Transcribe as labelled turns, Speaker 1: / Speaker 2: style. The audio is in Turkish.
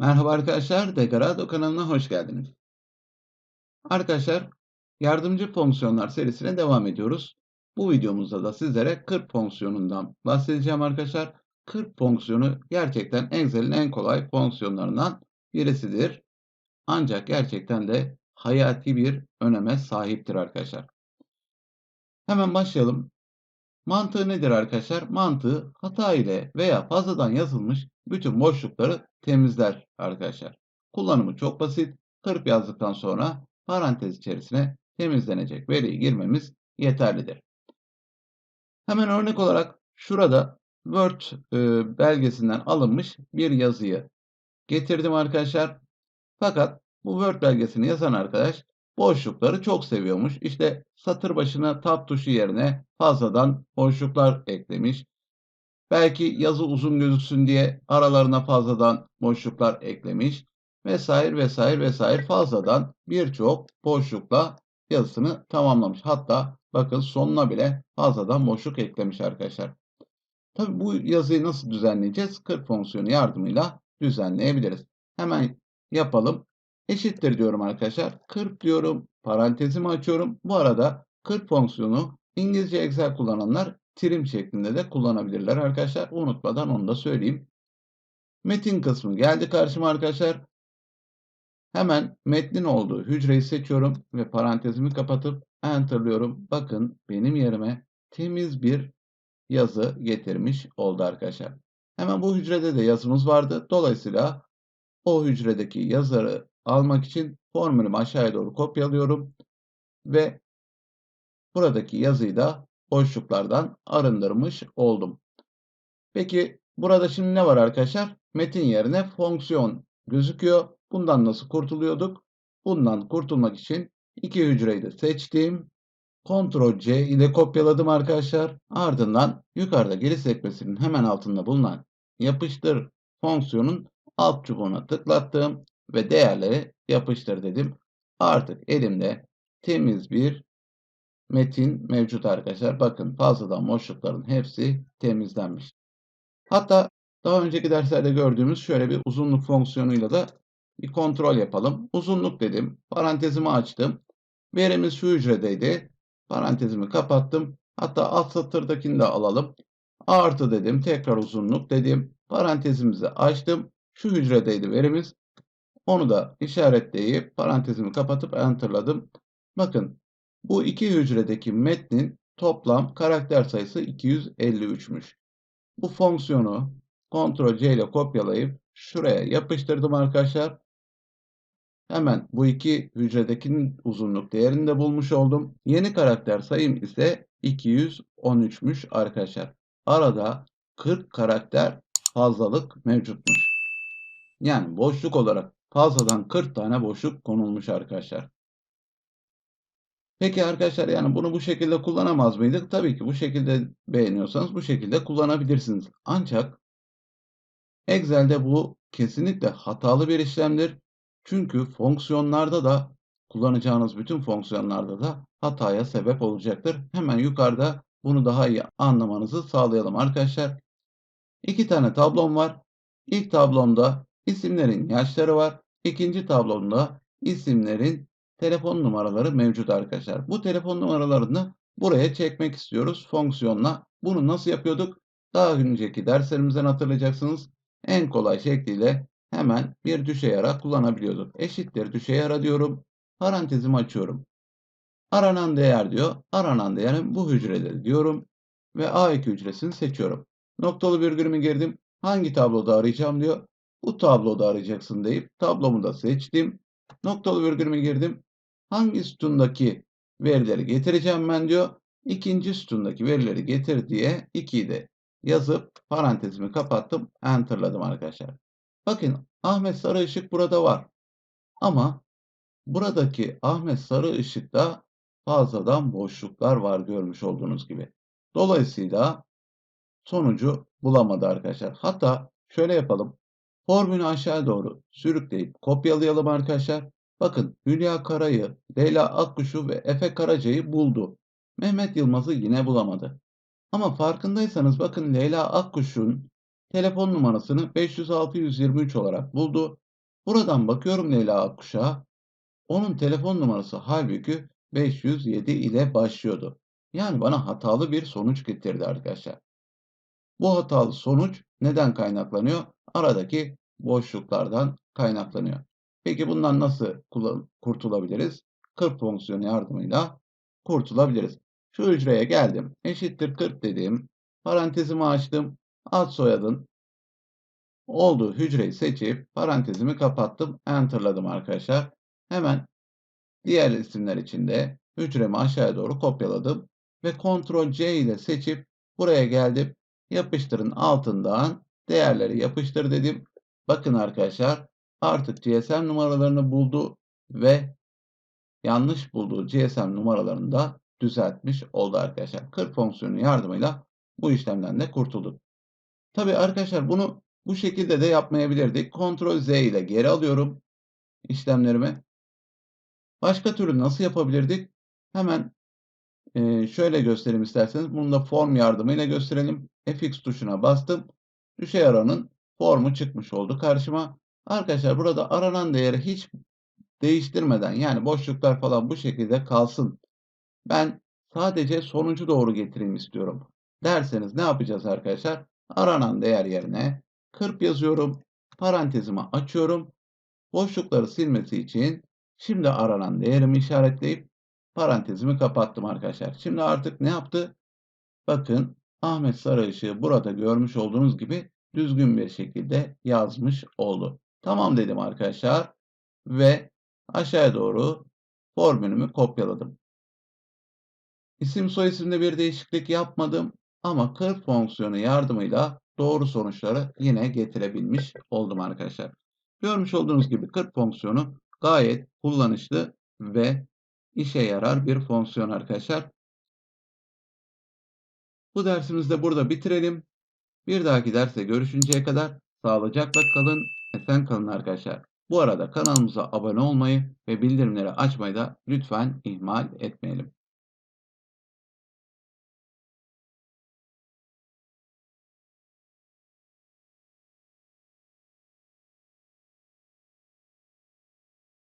Speaker 1: Merhaba arkadaşlar, Degarado kanalına hoş geldiniz. Arkadaşlar, yardımcı fonksiyonlar serisine devam ediyoruz. Bu videomuzda da sizlere 40 fonksiyonundan bahsedeceğim arkadaşlar. 40 fonksiyonu gerçekten Excel'in en kolay fonksiyonlarından birisidir. Ancak gerçekten de hayati bir öneme sahiptir arkadaşlar. Hemen başlayalım. Mantığı nedir arkadaşlar? Mantığı hata ile veya fazladan yazılmış bütün boşlukları temizler arkadaşlar. Kullanımı çok basit. Kırp yazdıktan sonra parantez içerisine temizlenecek veriyi girmemiz yeterlidir. Hemen örnek olarak şurada Word e, belgesinden alınmış bir yazıyı getirdim arkadaşlar. Fakat bu Word belgesini yazan arkadaş boşlukları çok seviyormuş. İşte satır başına tab tuşu yerine fazladan boşluklar eklemiş. Belki yazı uzun gözüksün diye aralarına fazladan boşluklar eklemiş. Vesaire vesaire vesaire fazladan birçok boşlukla yazısını tamamlamış. Hatta bakın sonuna bile fazladan boşluk eklemiş arkadaşlar. Tabi bu yazıyı nasıl düzenleyeceğiz? 40 fonksiyonu yardımıyla düzenleyebiliriz. Hemen yapalım. Eşittir diyorum arkadaşlar. 40 diyorum. Parantezimi açıyorum. Bu arada 40 fonksiyonu İngilizce Excel kullananlar trim şeklinde de kullanabilirler arkadaşlar. Unutmadan onu da söyleyeyim. Metin kısmı geldi karşıma arkadaşlar. Hemen metnin olduğu hücreyi seçiyorum ve parantezimi kapatıp enterlıyorum. Bakın benim yerime temiz bir yazı getirmiş oldu arkadaşlar. Hemen bu hücrede de yazımız vardı. Dolayısıyla o hücredeki yazarı almak için formülümü aşağıya doğru kopyalıyorum ve buradaki yazıyı da boşluklardan arındırmış oldum. Peki burada şimdi ne var arkadaşlar? Metin yerine fonksiyon gözüküyor. Bundan nasıl kurtuluyorduk? Bundan kurtulmak için iki hücreyi de seçtim. Ctrl C ile kopyaladım arkadaşlar. Ardından yukarıda geri sekmesinin hemen altında bulunan yapıştır fonksiyonun alt çubuğuna tıklattım ve değerleri yapıştır dedim. Artık elimde temiz bir metin mevcut arkadaşlar. Bakın fazladan boşlukların hepsi temizlenmiş. Hatta daha önceki derslerde gördüğümüz şöyle bir uzunluk fonksiyonuyla da bir kontrol yapalım. Uzunluk dedim. Parantezimi açtım. Verimiz şu hücredeydi. Parantezimi kapattım. Hatta alt satırdakini de alalım. Artı dedim. Tekrar uzunluk dedim. Parantezimizi açtım. Şu hücredeydi verimiz. Onu da işaretleyip parantezimi kapatıp enterladım. Bakın bu iki hücredeki metnin toplam karakter sayısı 253'müş. Bu fonksiyonu Ctrl C ile kopyalayıp şuraya yapıştırdım arkadaşlar. Hemen bu iki hücredekinin uzunluk değerini de bulmuş oldum. Yeni karakter sayım ise 213'müş arkadaşlar. Arada 40 karakter fazlalık mevcutmuş. Yani boşluk olarak fazladan 40 tane boşluk konulmuş arkadaşlar. Peki arkadaşlar yani bunu bu şekilde kullanamaz mıydık? Tabii ki bu şekilde beğeniyorsanız bu şekilde kullanabilirsiniz. Ancak Excel'de bu kesinlikle hatalı bir işlemdir. Çünkü fonksiyonlarda da kullanacağınız bütün fonksiyonlarda da hataya sebep olacaktır. Hemen yukarıda bunu daha iyi anlamanızı sağlayalım arkadaşlar. İki tane tablom var. İlk tablomda isimlerin yaşları var. İkinci tablomda isimlerin telefon numaraları mevcut arkadaşlar. Bu telefon numaralarını buraya çekmek istiyoruz fonksiyonla. Bunu nasıl yapıyorduk? Daha önceki derslerimizden hatırlayacaksınız. En kolay şekliyle hemen bir düşe yara kullanabiliyorduk. Eşittir düşe yara diyorum. Parantezimi açıyorum. Aranan değer diyor. Aranan değerim bu hücrede diyorum. Ve A2 hücresini seçiyorum. Noktalı virgülümü girdim. Hangi tabloda arayacağım diyor. Bu tabloda arayacaksın deyip tablomu da seçtim. Noktalı virgülümü girdim. Hangi sütundaki verileri getireceğim ben diyor. İkinci sütundaki verileri getir diye 2'yi de yazıp parantezimi kapattım. Enter'ladım arkadaşlar. Bakın Ahmet Sarı Işık burada var. Ama buradaki Ahmet Sarı Işık'ta fazladan boşluklar var görmüş olduğunuz gibi. Dolayısıyla sonucu bulamadı arkadaşlar. Hatta şöyle yapalım. Formülü aşağı doğru sürükleyip kopyalayalım arkadaşlar. Bakın Hülya Kara'yı, Leyla Akkuş'u ve Efe Karaca'yı buldu. Mehmet Yılmaz'ı yine bulamadı. Ama farkındaysanız bakın Leyla Akkuş'un telefon numarasını 506-123 olarak buldu. Buradan bakıyorum Leyla Akkuş'a. Onun telefon numarası halbuki 507 ile başlıyordu. Yani bana hatalı bir sonuç getirdi arkadaşlar. Bu hatalı sonuç neden kaynaklanıyor? Aradaki boşluklardan kaynaklanıyor. Peki bundan nasıl kurtulabiliriz? 40 fonksiyonu yardımıyla kurtulabiliriz. Şu hücreye geldim. Eşittir 40 dedim. Parantezimi açtım. Ad soyadın olduğu hücreyi seçip parantezimi kapattım. Enter'ladım arkadaşlar. Hemen diğer isimler için de hücremi aşağıya doğru kopyaladım. Ve Ctrl C ile seçip buraya geldim. Yapıştırın altından değerleri yapıştır dedim. Bakın arkadaşlar artık GSM numaralarını buldu ve yanlış bulduğu GSM numaralarını da düzeltmiş oldu arkadaşlar. 40 fonksiyonu yardımıyla bu işlemden de kurtulduk. Tabi arkadaşlar bunu bu şekilde de yapmayabilirdik. Ctrl Z ile geri alıyorum işlemlerimi. Başka türlü nasıl yapabilirdik? Hemen e, şöyle göstereyim isterseniz. Bunu da form yardımıyla gösterelim. Fx tuşuna bastım. Düşey aranın formu çıkmış oldu karşıma. Arkadaşlar burada aranan değeri hiç değiştirmeden yani boşluklar falan bu şekilde kalsın. Ben sadece sonucu doğru getireyim istiyorum. Derseniz ne yapacağız arkadaşlar? Aranan değer yerine 40 yazıyorum. Parantezimi açıyorum. Boşlukları silmesi için şimdi aranan değerimi işaretleyip parantezimi kapattım arkadaşlar. Şimdi artık ne yaptı? Bakın Ahmet Sarıışık'ı burada görmüş olduğunuz gibi düzgün bir şekilde yazmış oldu. Tamam dedim arkadaşlar ve aşağıya doğru formülümü kopyaladım. İsim soyisimde bir değişiklik yapmadım ama kırk fonksiyonu yardımıyla doğru sonuçları yine getirebilmiş oldum arkadaşlar. Görmüş olduğunuz gibi 40 fonksiyonu gayet kullanışlı ve işe yarar bir fonksiyon arkadaşlar. Bu dersimizde burada bitirelim. Bir dahaki derste görüşünceye kadar sağlıcakla kalın, esen kalın arkadaşlar. Bu arada kanalımıza abone olmayı ve bildirimleri açmayı da lütfen ihmal etmeyelim.